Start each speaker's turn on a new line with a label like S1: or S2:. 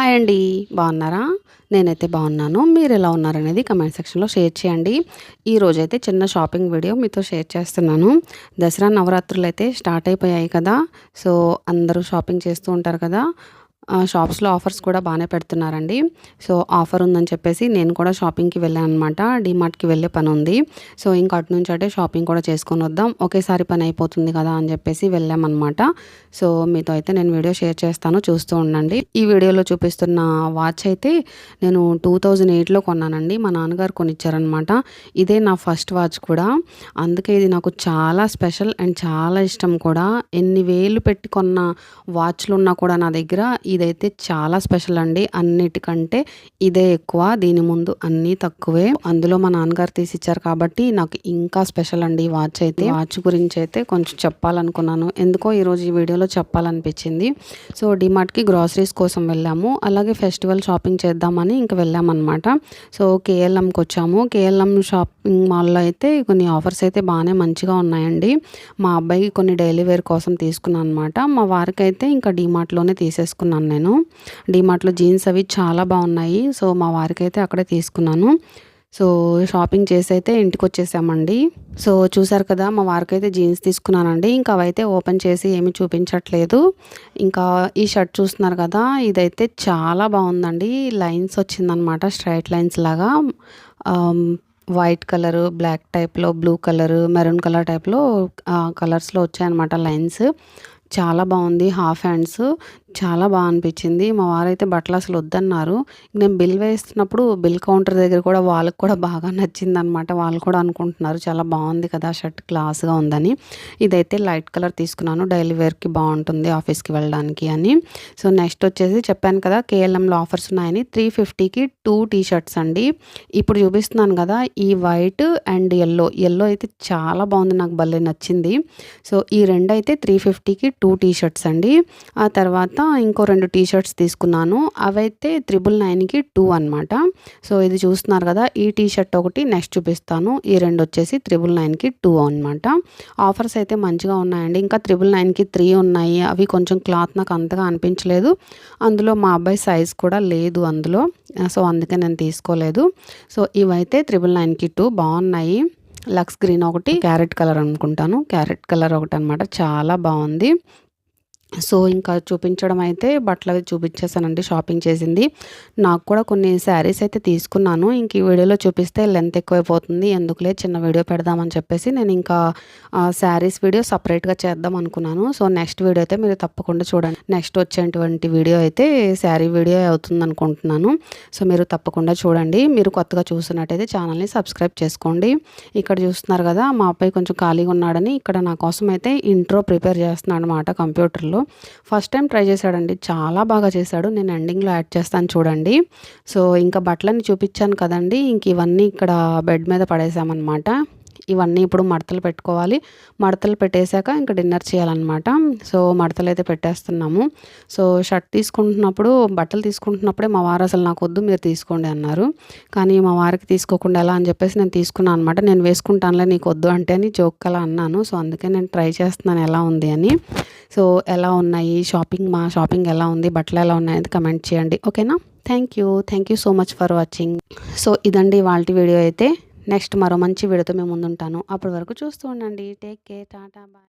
S1: Hi అండి. బాగున్నారా? నేనైతే బాగున్నాను. మీరు ఎలా ఉన్నారనేది కమెంట్ సెక్షన్లో షేర్ చేయండి. ఈరోజైతే చిన్న షాపింగ్ వీడియో మీతో షేర్ చేస్తున్నాను. దసరా నవరాత్రులు అయితే స్టార్ట్ అయిపోయాయి కదా. సో అందరూ షాపింగ్ చేస్తూ ఉంటారు కదా. షాప్స్లో ఆఫర్స్ కూడా బాగానే పెడుతున్నారండి. సో ఆఫర్ ఉందని చెప్పేసి నేను కూడా షాపింగ్కి వెళ్ళాను అనమాట డిమార్ట్కి వెళ్ళే పని ఉంది సో ఇంకా అటు నుంచి అంటే షాపింగ్ కూడా చేసుకొని వద్దాం. ఒకేసారి పని అయిపోతుంది కదా అని చెప్పేసి వెళ్ళామన్నమాట. సో మీతో అయితే నేను వీడియో షేర్ చేస్తాను. చూస్తూ ఉండండి. ఈ వీడియోలో చూపిస్తున్న వాచ్ అయితే నేను టూ థౌజండ్ ఎయిట్లో కొన్నానండి. మా నాన్నగారు కొనిచ్చారనమాట ఇదే నా ఫస్ట్ వాచ్ కూడా. అందుకే ఇది నాకు చాలా స్పెషల్ అండ్ చాలా ఇష్టం కూడా. ఎన్ని వేలు పెట్టి కొన్న వాచ్లు ఉన్నా కూడా నా దగ్గర ఇదైతే చాలా స్పెషల్ అండి. అన్నిటికంటే ఇదే ఎక్కువ. దీని ముందు అన్నీ తక్కువే. అందులో మా నాన్నగారు తీసి ఇచ్చారు కాబట్టి నాకు ఇంకా స్పెషల్ అండి ఈ వాచ్ అయితే. వాచ్ గురించి అయితే కొంచెం చెప్పాలనుకున్నాను. ఎందుకో ఈరోజు ఈ వీడియోలో చెప్పాలనిపించింది. సో డిమార్ట్కి గ్రాసరీస్ కోసం వెళ్ళాము. అలాగే ఫెస్టివల్ షాపింగ్ చేద్దామని ఇంకా వెళ్ళామన్నమాట. సో కేఎల్ఎంకి వచ్చాము. కేఎల్ఎం షాపింగ్ మాల్లో అయితే కొన్ని ఆఫర్స్ అయితే బాగానే మంచిగా ఉన్నాయండి. మా అబ్బాయికి కొన్ని డైలీ వేర్ కోసం తీసుకున్నాను అనమాట మా వారికి అయితే ఇంకా డిమార్ట్లోనే తీసేసుకున్నాను. నేను. డిమార్ట్లో జీన్స్ అవి చాలా బాగున్నాయి. సో మా వారికి అయితే అక్కడే తీసుకున్నాను. సో షాపింగ్ చేసి అయితే ఇంటికి వచ్చేసామండి సో చూసారు కదా మా వారికి అయితే జీన్స్ తీసుకున్నానండి. ఇంకా అవైతే ఓపెన్ చేసి ఏమి చూపించట్లేదు. ఇంకా ఈ షర్ట్ చూస్తున్నారు కదా ఇదైతే చాలా బాగుందండి. లైన్స్ వచ్చిందనమాట స్ట్రైట్ లైన్స్ లాగా. వైట్ కలర్ బ్లాక్ టైప్లో బ్లూ కలర్ మెరూన్ కలర్ టైప్లో కలర్స్లో వచ్చాయన్నమాట లైన్స్. చాలా బాగుంది హాఫ్ హ్యాండ్స్. చాలా బాగా అనిపించింది. మా వారైతే బట్టలు అసలు వద్దన్నారు. నేను బిల్ వేస్తున్నప్పుడు బిల్ కౌంటర్ దగ్గర కూడా వాళ్ళకి కూడా బాగా నచ్చింది అనమాట వాళ్ళు కూడా అనుకుంటున్నారు చాలా బాగుంది కదా షర్ట్ క్లాస్గా ఉందని. ఇదైతే లైట్ కలర్ తీసుకున్నాను. డైలీ వేర్కి బాగుంటుంది ఆఫీస్కి వెళ్ళడానికి అని. సో నెక్స్ట్ వచ్చేసి చెప్పాను కదా కేఎల్ఎంలో ఆఫర్స్ ఉన్నాయని. త్రీ ఫిఫ్టీకి టూ టీ షర్ట్స్ అండి. ఇప్పుడు చూపిస్తున్నాను కదా ఈ వైట్ అండ్ ఎల్లో. ఎల్లో అయితే చాలా బాగుంది నాకు భలే నచ్చింది. సో ఈ రెండు అయితే త్రీ ఫిఫ్టీకి టూ టీ షర్ట్స్ అండి. ఆ తర్వాత ఇంకో రెండు టీ షర్ట్స్ తీసుకున్నాను. అవైతే త్రిబుల్ నైన్కి టూ అనమాట సో ఇది చూస్తున్నారు కదా ఈ టీ షర్ట్ ఒకటి నెక్స్ట్ చూపిస్తాను. ఈ రెండు వచ్చేసి త్రిబుల్ నైన్కి టూ అనమాట ఆఫర్స్ అయితే మంచిగా ఉన్నాయండి. ఇంకా త్రిబుల్ నైన్కి త్రీ ఉన్నాయి. అవి కొంచెం క్లాత్ నాకు అంతగా అనిపించలేదు. అందులో మా అబ్బాయి సైజ్ కూడా లేదు అందులో. సో అందుకే నేను తీసుకోలేదు. సో ఇవైతే త్రిబుల్ నైన్కి టూ బాగున్నాయి. లక్స్ గ్రీన్ ఒకటి క్యారెట్ కలర్ అనుకుంటాను. క్యారెట్ కలర్ ఒకటి అనమాట చాలా బాగుంది. సో ఇంకా చూపించడం అయితే బట్టలు అవి చూపించేసానండి షాపింగ్ చేసింది. నాకు కూడా కొన్ని శారీస్ అయితే తీసుకున్నాను. ఇంక ఈ వీడియోలో చూపిస్తే లెంత్ ఎక్కువైపోతుంది. ఎందుకులే చిన్న వీడియో పెడదామని చెప్పేసి నేను ఇంకా శారీస్ వీడియో సపరేట్గా చేద్దాం అనుకున్నాను. సో నెక్స్ట్ వీడియో అయితే మీరు తప్పకుండా చూడండి. నెక్స్ట్ వచ్చేటువంటి వీడియో అయితే శారీ వీడియో అవుతుంది అనుకుంటున్నాను. సో మీరు తప్పకుండా చూడండి. మీరు కొత్తగా చూస్తున్నట్టయితే ఛానల్ని సబ్స్క్రైబ్ చేసుకోండి. ఇక్కడ చూస్తున్నారు కదా మా అబ్బాయి కొంచెం ఖాళీగా ఉన్నాడని ఇక్కడ నా కోసం అయితే ఇంట్రో ప్రిపేర్ చేస్తున్నాడు అనమాట కంప్యూటర్లో. ఫస్ట్ టైం ట్రై చేశాడండి. చాలా బాగా చేశాడు. నేను ఎండింగ్లో యాడ్ చేస్తాను చూడండి. సో ఇంకా బట్టలని చూపించాను కదండి. ఇంక ఇవన్నీ ఇక్కడ బెడ్ మీద పడేసామన్నమాట. ఇవన్నీ ఇప్పుడు మడతలు పెట్టుకోవాలి. మడతలు పెట్టేశాక ఇంకా డిన్నర్ చేయాలన్నమాట. సో మడతలు అయితే పెట్టేస్తున్నాము. సో షర్ట్ తీసుకుంటున్నప్పుడు బట్టలు తీసుకుంటున్నప్పుడే మా వారు అసలు నాకు వద్దు మీరు తీసుకోండి అన్నారు. కానీ మా వారికి తీసుకోకుండా ఎలా అని చెప్పేసి నేను తీసుకున్నాను అనమాట నేను వేసుకుంటానులే నీకు వద్దు అంటే అని జోక్ అలా అన్నాను. సో అందుకే నేను ట్రై చేస్తున్నాను ఎలా ఉంది అని. సో ఎలా ఉన్నాయి షాపింగ్ మా షాపింగ్ ఎలా ఉంది బట్టలు ఎలా ఉన్నాయి కమెంట్ చేయండి. ఓకేనా? Thank you. Thank you so much for watching. So ఇదండి వాళ్ళ వీడియో అయితే. నెక్స్ట్ మరో మంచి వీడియోతో మేము ముందుంటాను. అప్పటి వరకు చూస్తూ ఉండండి. Take care. Tata bye.